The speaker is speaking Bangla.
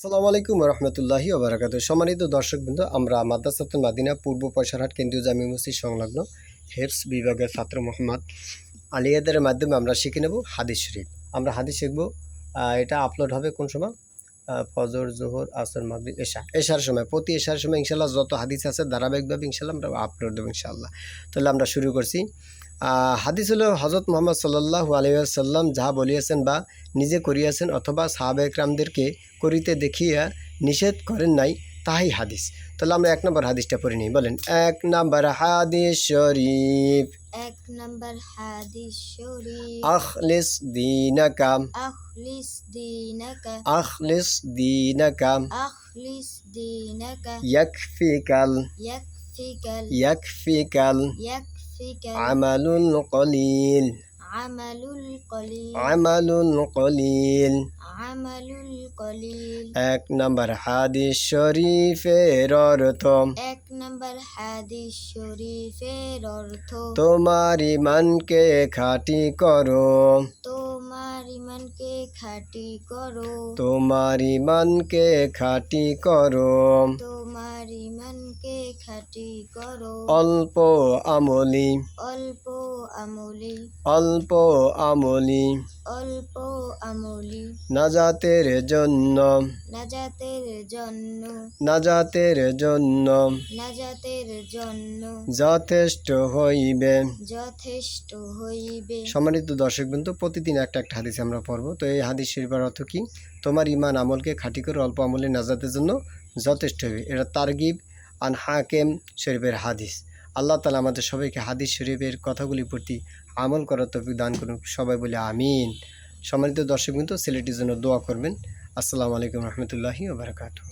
আসসালামু আলাইকুম রহমতুল্লাহি ওবরাকাত সম্মানিত দর্শকবৃন্দ, আমরা মাদ্রাসাতুল মাদিনা পূর্ব পয়সারহাট কেন্দ্রীয় জামি মসজিদ সংলগ্ন হেফস বিভাগের ছাত্র মোহাম্মদ আলিয়াদের মাধ্যমে আমরা শিখে নেব হাদিস শরীফ। আমরা হাদিস শিখব এটা আপলোড হবে কোন সময়? ফজর, জোহর, আসর, মাগরিব, এশা। এশার সময়, প্রতি এশার সময় ইনশাল্লাহ যত হাদিস আছে ধারাবাহিকভাবে ইনশাল্লাহ আমরা আপলোড দেবো ইনশাল্লাহ তাহলে আমরা শুরু করছি। হাদিস হলো হজরত মোহাম্মদ সাল্লাহ আলিয়াল্লাম যাহা বলিয়াছেন বা নিজে করিয়াছেন অথবা সাহাবে একরামদেরকে করিতে দেখিয়া নিষেধ করেন নাই তাহাই হাদিস। তাহলে আমরা এক নম্বর হাদিসটা পড়ে নিই বলেন এক নম্বর হাদিস শরীফ। এক নম্বর হাদিস শরীফ। আখলিস দিনাকা। আখলিস দিনাকা। আখলিস দিনাকা। আখলিস দিনাকা। ইয়াকফিকাল। ইয়াকফিকাল। ইয়াকফিকাল। ইয়াকফিকাল আমালুল কলিল আমালুল কলিল আমালুল কলিল আমালুল কলিল এক নম্বর হাদিস শরীফের অর্থ। এক নম্বর হাদিস শরীফের অর্থ। তোমার ইমানকে খাঁটি করো। তোমার ইমানকে খাঁটি করো। তোমার ইমানকে খাঁটি করো। খাঁটি করো। অল্প আমলি। অল্প আমলি। অল্প আমলি। অল্প আমলি। নাজাতের জন্য। নাজাতের জন্য। নাজাতের জন্য। নাজাতের জন্য। যথেষ্ট হইবে। যথেষ্ট হইবে। সম্মানিত দর্শকবৃন্দ প্রতিদিন একটা একটা হাদিস আমরা পড়ব। তো এই হাদিস শরীফের অর্থ কি? তোমার ইমান আমলকে খাঁটি করে অল্প আমলে নাজাতের জন্য যথেষ্ট হবে এটা তারগিব আন হাকেম শরীফের হাদিস। আল্লাহ তালা আমাদের সবাইকে হাদিস শরীফের কথাগুলির প্রতি আমল করার তৌফিক দান করুন। সবাই বলে আমিন। সম্মানিত দর্শক কিন্তু ছেলেটির জন্য দোয়া করবেন। আসসালামু আলাইকুম রহমতুল্লাহি ওবরাকাতু